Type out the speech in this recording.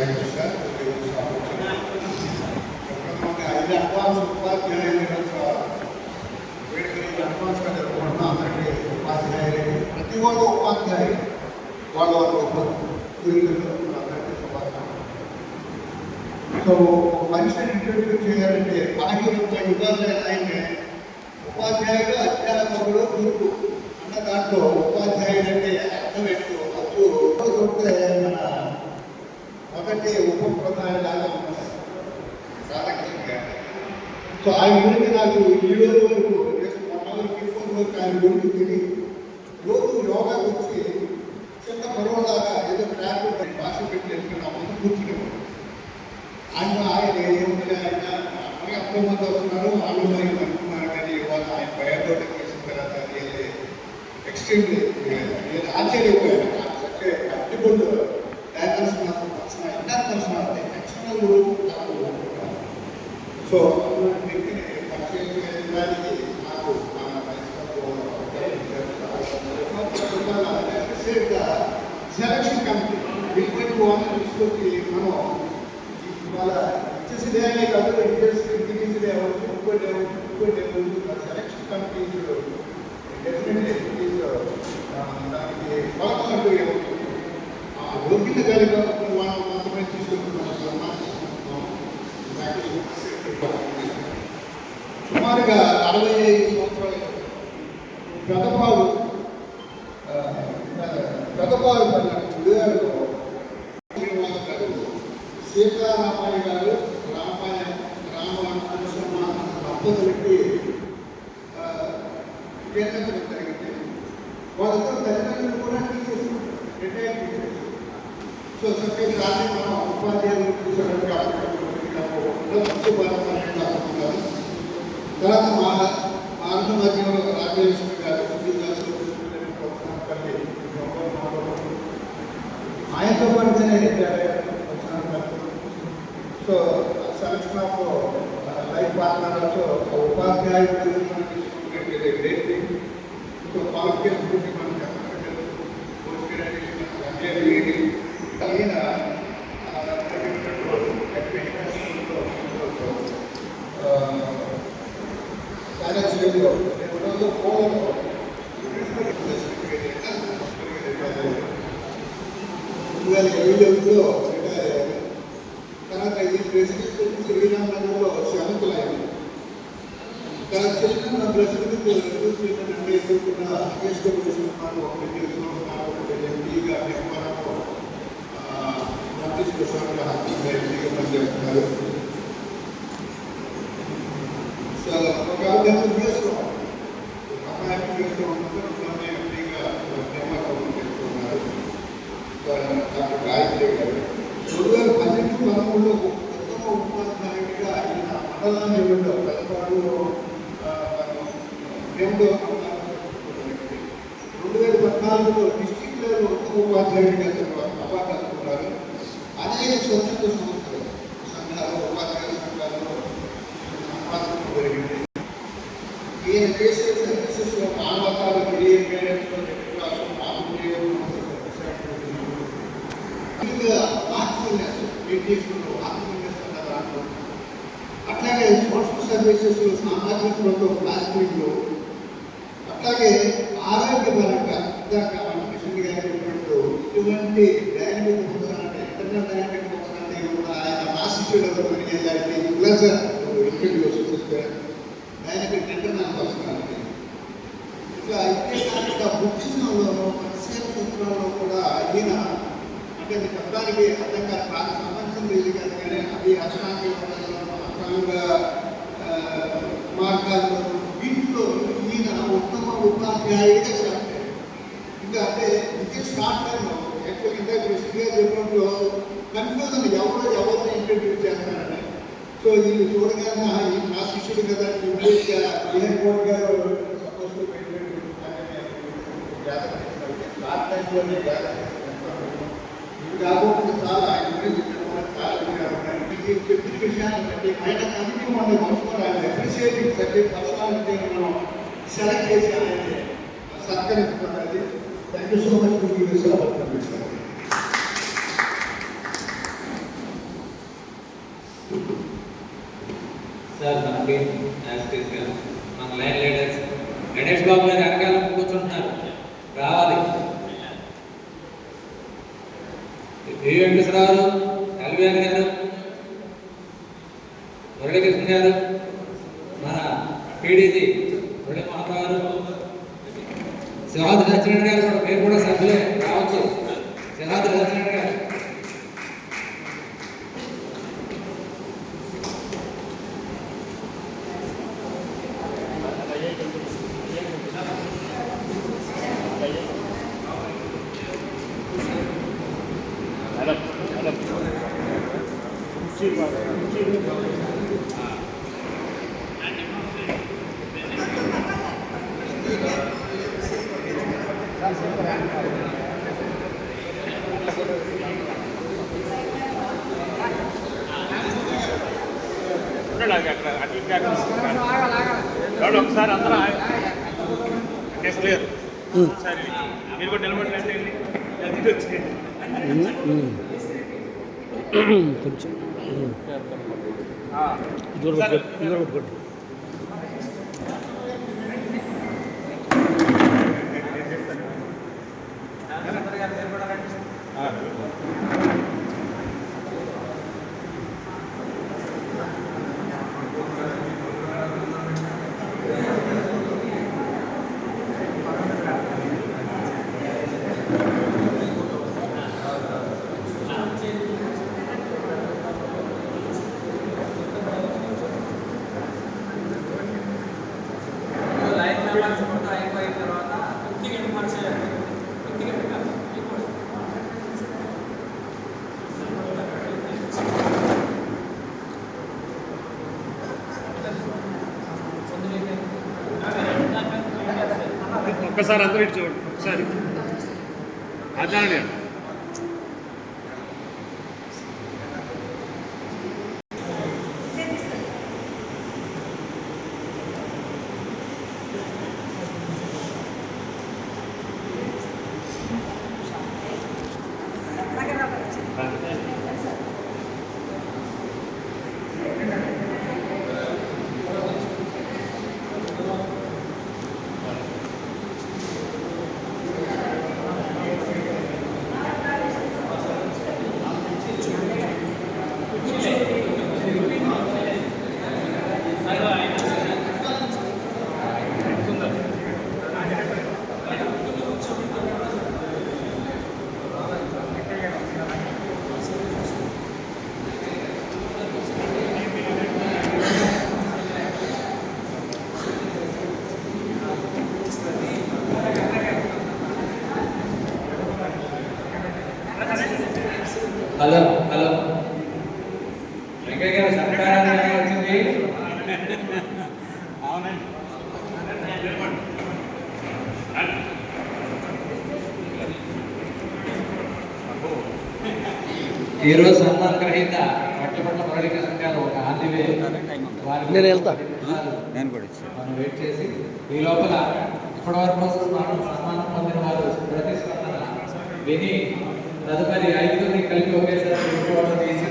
Thank you sir ఐదు advance ఉపాధ్యాయులు వేడికి అడ్వాన్స్గా జరుపుకుంటున్నాం అందరికీ ఉపాధ్యాయులు ప్రతి ఒక్క ఉపాధ్యాయులు వాళ్ళ వాళ్ళ గురువులు అందరికీ శుభాకాంక్షలు సో మనిషిని ఇంటర్వ్యూ చేయాలంటే మనకి ముప్పై ఉపాధ్యాయులు అయితే ఉపాధ్యాయుడు అధ్యాపకుడు గురువు అన్న దాంట్లో ఉపాధ్యాయుడు అంటే అర్థం ఏంటో అప్పుడు చూస్తే మన మొదటి ఉప ప్రధాని లాగా ఉన్నారు సో ఆయన గురించి నాకు ఈ రోజు వరకు జస్ట్ వరకు ఆయన గురించి తెలియదు. రోజు యోగా వచ్చి చిన్న పొరవలాగా ఏదో ట్రాక్ భాష పెట్టి నా ముందు కూర్చునేవాడు. ఆయన ఆయన ఏముంది ఆయన? అమ్మగా అప్పుడు మంది వస్తున్నారు. వాళ్ళు మరి అనుకున్నారు కానీ ఇవాళ ఆయన బయోడేటా చేసిన తర్వాత ఎక్స్ట్రీమ్లీ నేను ఆశ్చర్యపోయాను. అంటే అవ్వచ్చు సెలక్షన్ కమిటీ డెఫినెట్లీ దానికి ఫలం అంటూ మాత్రమే తీసుకుంటున్నాం సుమారుగా అరవై ఐదు సంవత్సరాల పెదపాలు పెదపాలు పడినట్టు వాళ్ళతో తల్లిదండ్రులు కూడా teachers retire teachers so Satyam Raju మనం ఉపాధ్యాయులు చూసేటప్పుడు ఫస్ట్ తర్వాత మా ఆంధ్ర మధ్యంలో రాజ్యలక్ష్మి గారు ఆయనతో పాటుగానే so selection of life partner ఉపాధ్యాయులు ఉపాధ్యాయుడు ఈయన సైన్స్ రేడియో రెండు ఫోన్ రెండు వేల ఇరవై ఒకటిలో తర్వాత ఈ ప్రెసిడెంట్ శ్రీరామనగర్లో తర్వాత ప్రెసిడెంట్ ఎదుర్కొన్న ఒక ఎంపీగా నిర్మాణం తీసుకొస్తాను పనిచేస్తున్నారు సో ఒక అభ్యర్థి చేస్తున్నాం ఒక అమ్మాయి చేస్తూ ఉన్నప్పుడు ఎంపీగా చేసుకున్నారు డాక్టర్ గాయత్రి గారు రెండు వేల పన్నెండు పదమూడులో ఉత్తమ ఉపాధ్యాయుడిగా ఈయన మండలాన్ని రెండో పెద్దపాడు రెండు వేల పద్నాలుగులో డిస్టిక్ లెవెల్ ఉత్తమ ఉపాధ్యాయుడిగా ఈయన చేసే సర్వీసెస్లో మానవతాలు కెరియర్ గైడెన్స్లో క్లాసు ఇంకా ఆత్మీయస్ మెడిటేషన్లో ఆత్మీయస్ అన్న దాంట్లో అట్లాగే సోషల్ సర్వీసెస్ సామాజిక ప్రోగ్రాం ప్లాస్టిక్లో అట్లాగే ఆరోగ్యపరంగా ఇందాక మన కిషన్ గారు చెప్పినట్టు ఇటువంటి డైనమిక్ పుస్తకాలు అంటే ఇంటర్నల్ డైనమిక్ పుస్తకాలు కూడా ఆయన ఇంట్రడ్యూస్ డైనమిక్ నాకు పర్సనాలిటీ ఇట్లా ఇట్లా బుద్ధిజంలో పరిశీల సూత్రంలో కూడా ఈయన అంటే మీకు చెప్పడానికి అర్థం కాదు నాకు సంబంధం లేదు కదా కానీ అది అసనాంగ అసనాంగ మార్గాల్లో వీటిలో ఈయన ఉత్తమ ఉపాధ్యాయుడిగా చెప్పారు ఇంకా అంటే విద్య స్టార్ట్ టైంలో యాక్చువల్ ఇంకా కృష్ణగా చెప్పినప్పుడు కన్ఫ్యూజన్ ఎవరో ఎవరిని ఇంట్రడ్యూస్ చేస్తారంటే సో ఇది చూడగానే ఈ మా శిష్యుడు కదా ఏ కోట్ గారు సపోజ్ టు స్టార్ట్ ఇది కాకుండా చాలా ఆయన గురించి చెప్పిన బట్టి ఆయన కమిటీ మనం మనసులో ఆయన అప్రిషియేటింగ్ సబ్జెక్ట్ పర్సనాలిటీ మనం సెలెక్ట్ చేసి ఆయన సత్కరించుకున్నది thank you so much for giving much sir మనకి మన లైన్ లీడర్స్ గణేష్ బాబు గారు వెనకాల కూర్చుంటున్నారు. రావాలి. ఏ వెంకటేశ్వరరావు ఎల్విఆర్ గారు మురళీకృష్ణ గారు మన పీడీజీ మురళీ మోహన్ సింహాద్రి సత్యనారాయణ గారు మీరు కూడా సభ్యులే రావచ్చు. సింహాద్రి సత్యనారాయణ గారు చూడండి ఒకసారి అందరూ కేసు లేరు సరే మీరు కూడా నిలబడి లేదండి అది వచ్చేయండి కొంచెం ఆ, దూరం పెట్టుకోండి దూరం పెట్టుకోండి మొత్తం అయిపోయిన తర్వాత కొద్దిగా విమర్శ కొద్దిగా ఒక్కసారి అందరూ చూడండి. ఒకసారి. అదే హలో హలో వెంకయ్య గారు గారు వచ్చింది. అవునండి. ఈ రోజు సన్మాన గ్రహీత పట్టపట్ల మురళీకృష్ణ గారు ఒక ఆందివే నేను వెళ్తా. నేను కూడా మనం వెయిట్ చేసి ఈ లోపల ఇప్పటి వరకు మనం సన్మానం పొందిన వారు ప్రతిస్పందన విని తదుపరి ఐదుగురిని కలిపి ఒకేసారి తీసుకోవడం తీసి